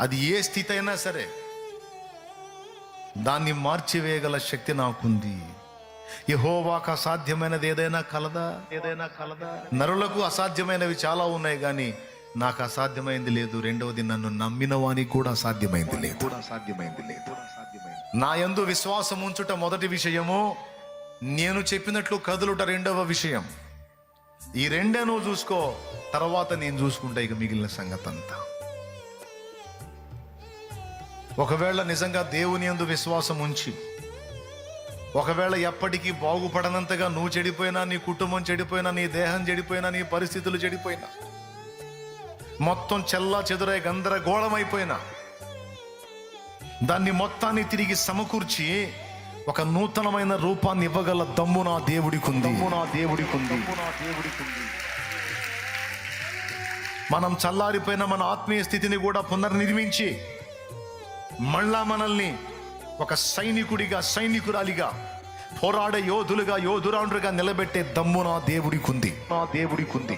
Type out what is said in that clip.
అది ఏ స్థితి అయినా సరే దాన్ని మార్చివేయగల శక్తి నాకుంది. యహోవాకు అసాధ్యమైనది ఏదైనా కలదా? ఏదైనా కలదా? నరులకు అసాధ్యమైనవి చాలా ఉన్నాయి కానీ నాకు అసాధ్యమైంది లేదు. రెండవది నన్ను నమ్మిన వానికి కూడా అసాధ్యమైంది లేదు. కూడా అసాధ్యమైంది లేదు. నా యందు విశ్వాసం ఉంచుట మొదటి విషయము. నేను చెప్పినట్లు కదులుట రెండవ విషయం. ఈ రెండే నువ్వు చూసుకో తర్వాత నేను చూసుకుంటా ఇక మిగిలిన సంగతి అంతా ఒకవేళ నిజంగా దేవుని యందు విశ్వాసం ఉంచి ఒకవేళ ఎప్పటికీ బాగుపడనంతగా నువ్వు చెడిపోయినా నీ కుటుంబం చెడిపోయినా నీ దేహం చెడిపోయినా నీ పరిస్థితులు చెడిపోయినా మొత్తం చెల్లా చెదురై గందరగోళమైపోయినా దాన్ని మొత్తాన్ని తిరిగి సమకూర్చి ఒక నూతనమైన రూపాన్ని ఇవ్వగల దమ్ము నా దేవుడికి ఉంది నా దేవుడికి ఉంది మనం చల్లారిపోయిన మన ఆత్మీయ స్థితిని కూడా పునర్నిర్మించి మళ్ళా మనల్ని ఒక సైనికుడిగా సైనికురాలిగా పోరాడే యోధులుగా యోధురాండ్రుగా నిలబెట్టే దమ్ము నా దేవుడికి ఉంది నా దేవుడికి ఉంది